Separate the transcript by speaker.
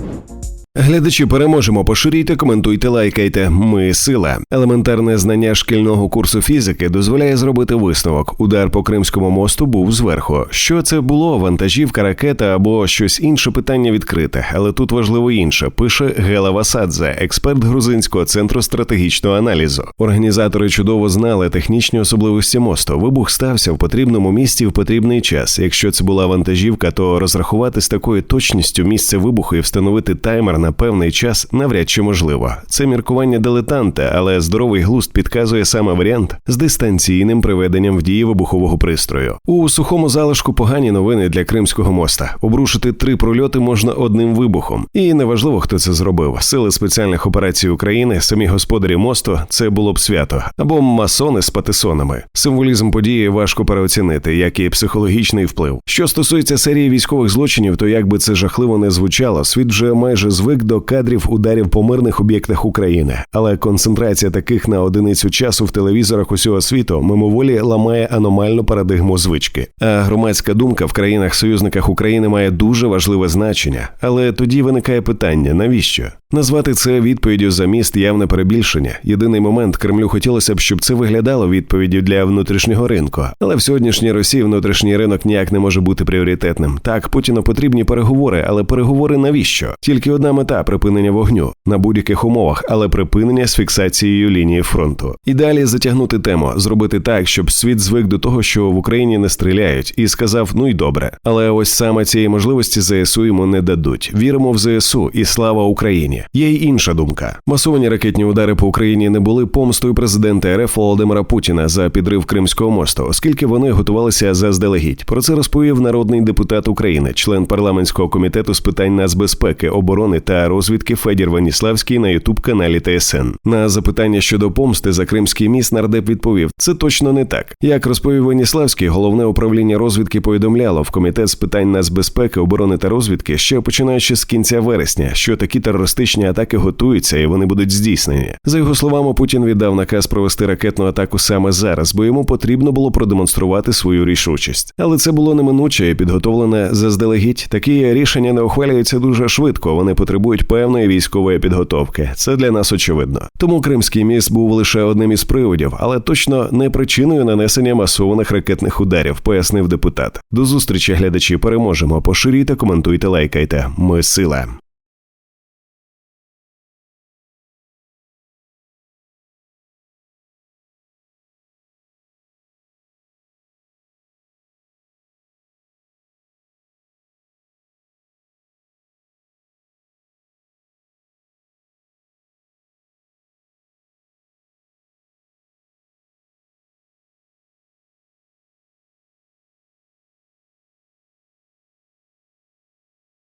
Speaker 1: you Глядачі переможемо. Поширюйте, коментуйте, лайкайте. Ми сила. Елементарне знання шкільного курсу фізики дозволяє зробити висновок. Удар по Кримському мосту був зверху. Що це було? Вантажівка, ракета або щось інше питання відкрите. Але тут важливо інше. Пише Гела Васадзе, експерт грузинського центру стратегічного аналізу. Організатори чудово знали технічні особливості мосту. Вибух стався в потрібному місці в потрібний час. Якщо це була вантажівка, то розрахувати з такою точністю місце вибуху і встановити таймер на певний час навряд чи можливо. Це міркування дилетанта, але здоровий глузд підказує саме варіант з дистанційним приведенням в дії вибухового пристрою. У сухому залишку погані новини для Кримського моста. Обрушити три прольоти можна одним вибухом. І неважливо, хто це зробив. Сили спеціальних операцій України, самі господарі мосту, це було б свято або масони з патисонами. Символізм події важко переоцінити, як і психологічний вплив. Що стосується серії військових злочинів, то як би це жахливо не звучало, світ вже майже звик до кадрів ударів по мирних об'єктах України, але концентрація таких на одиницю часу в телевізорах усього світу мимоволі ламає аномальну парадигму звички. А громадська думка в країнах-союзниках України має дуже важливе значення. Але тоді виникає питання: навіщо? Назвати це відповіддю за міст явне перебільшення. Єдиний момент Кремлю хотілося б, щоб це виглядало відповіддю для внутрішнього ринку. Але в сьогоднішній Росії внутрішній ринок ніяк не може бути пріоритетним. Так, Путіну потрібні переговори, але переговори навіщо? Тільки одна мета припинення вогню на будь-яких умовах, але припинення з фіксацією лінії фронту. І далі затягнути тему, зробити так, щоб світ звик до того, що в Україні не стріляють, і сказав: ну й добре. Але ось саме цієї можливості ЗСУ йому не дадуть. Віримо в ЗСУ і слава Україні. Є й інша думка. Масовані ракетні удари по Україні не були помстою президента РФ Володимира Путіна за підрив Кримського мосту, оскільки вони готувалися заздалегідь. Про це розповів народний депутат України, член парламентського комітету з питань нацбезпеки, оборони та розвідки Федір Ваніславський на ютуб каналі ТСН. На запитання щодо помсти за Кримський міст нардеп відповів: це точно не так. Як розповів Ваніславський, головне управління розвідки повідомляло в комітет з питань нацбезпеки, оборони та розвідки, ще починаючи з кінця вересня, що такі терористичні атаки готуються і вони будуть здійснені. За його словами, Путін віддав наказ провести ракетну атаку саме зараз, бо йому потрібно було продемонструвати свою рішучість. Але це було неминуче і підготовлене заздалегідь. Такі рішення не ухвалюються дуже швидко. Вони потребують певної військової підготовки. Це для нас очевидно. Тому Кримський міст був лише одним із приводів, але точно не причиною нанесення масованих ракетних ударів, пояснив депутат. До зустрічі глядачі переможемо. Поширюйте, коментуйте, лайкайте. Ми сила.